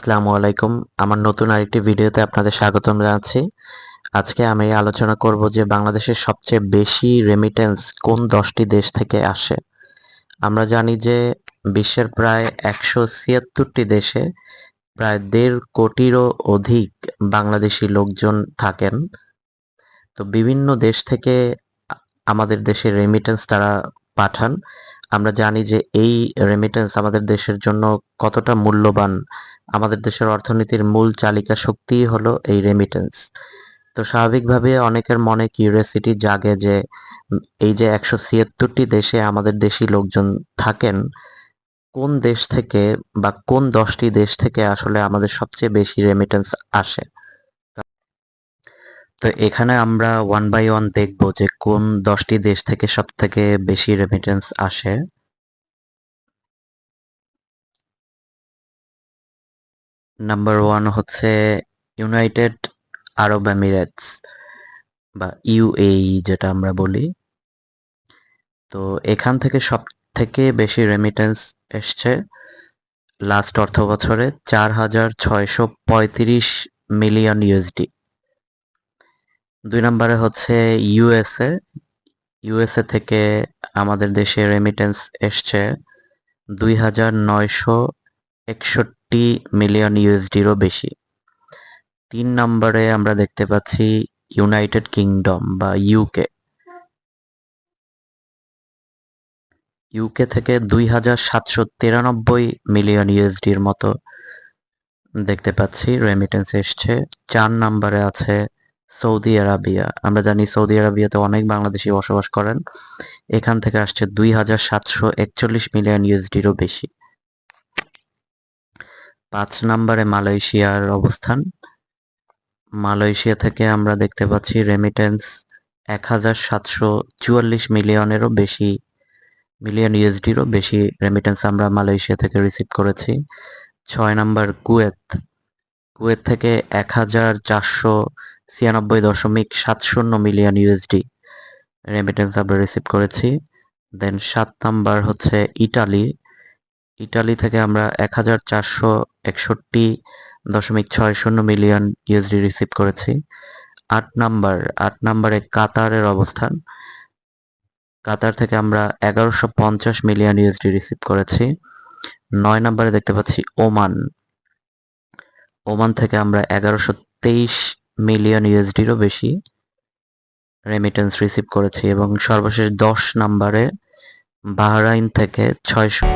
আসসালামু আলাইকুম। আমার নতুন আরেকটি ভিডিওতে আপনাদের স্বাগতম জানাচ্ছি। আজকে আমি আলোচনা করব যে বাংলাদেশের সবচেয়ে বেশি রেমিটেন্স কোন দশটি দেশ থেকে আসে। আমরা জানি যে বিশ্বের প্রায় একশো ছিয়াত্তরটি দেশে প্রায় দেড় কোটিরও অধিক বাংলাদেশি লোকজন থাকেন। তো বিভিন্ন দেশ থেকে আমাদের দেশে রেমিটেন্স তারা পাঠান। আমরা জানি যে এই রেমিটেন্স আমাদের দেশের জন্য কতটা মূল্যবান, আমাদের দেশের অর্থনীতির মূল চালিকা শক্তিই হলো এই রেমিটেন্স তো স্বাভাবিকভাবে অনেকের মনে কিউরিয়াসিটি জাগে যে, এই যে একশো ছিয়াত্তরটি দেশে আমাদের দেশি লোকজন থাকেন, কোন দেশ থেকে বা কোন দশটি দেশ থেকে আসলে আমাদের সবচেয়ে বেশি রেমিটেন্স আসে? তো এখানে আমরা ওয়ান বাই ওয়ান দেখব যে কোন দশটি দেশ থেকে সব থেকে বেশি রেমিটেন্স আসে। নাম্বার ওয়ান হচ্ছে ইউনাইটেড আরব এমিরেটস বা ইউএই যেটা আমরা বলি। তো এখান থেকে সব থেকে বেশি রেমিটেন্স এসছে লাস্ট অর্থ বছরে চার হাজার ছয়শো পঁয়ত্রিশ মিলিয়ন ইউএসডি দুই নম্বরে হচ্ছে ইউএসএ ইউএসএ থেকে আমাদের দেশে রেমিটেন্স এসছে দুই হাজার নয়শো একষট্টি মিলিয়ন ইউএসডিরও বেশি। তিন নম্বরে আমরা দেখতে পাচ্ছি ইউনাইটেড কিংডম বা ইউকে ইউকে থেকে দুই হাজার সাতশো তিরানব্বই মিলিয়ন ইউএসডির মতো দেখতে পাচ্ছি রেমিটেন্স এসছে। চার নম্বরে আছে সৌদি আরাবিয়া। আমরা জানি সৌদি আরাবিয়াতে অনেক বাংলাদেশি বসবাস করেন। এখান থেকে আসছে দুই হাজার সাতশো একচল্লিশ মিলিয়ন ইউএসডিরও বেশি। পাঁচ নম্বরে মালয়েশিয়ার অবস্থান। মালয়েশিয়া থেকে আমরা দেখতে পাচ্ছি রেমিটেন্স এক হাজার সাতশো চুয়াল্লিশ মিলিয়নেরও বেশি, মিলিয়ন ইউএসডিরও বেশি রেমিটেন্স আমরা মালয়েশিয়া থেকে রিসিভ করেছি। ছয় নম্বর কুয়েত। কুয়েত থেকে এক হাজার চারশো ছিয়ানব্বই দশমিক সাত শূন্য মিলিয়ন ইউএসডি রেমিটেন্স আমরা রিসিভ করেছি। দেন সাত নাম্বার হচ্ছে ইটালি ইটালি থেকে আমরা এক হাজার চারশো একষট্টি দশমিক ছয় শূন্য মিলিয়ন ইউএসডি রিসিভ করেছি। আট নাম্বার, আট নাম্বারে কাতারের অবস্থান। কাতার থেকে আমরা এগারোশো পঞ্চাশ মিলিয়ন ইউএসডি রিসিভ করেছি। নয় নাম্বারে দেখতে পাচ্ছি ওমান। ওমান থেকে আমরা এগারোশো তেইশ মিলিয়ন ইউএসডিরও বেশি রেমিটেন্স রিসিভ করেছি এবং সর্বশেষ দশ নম্বরে বাহরাইন থেকে ছয়শো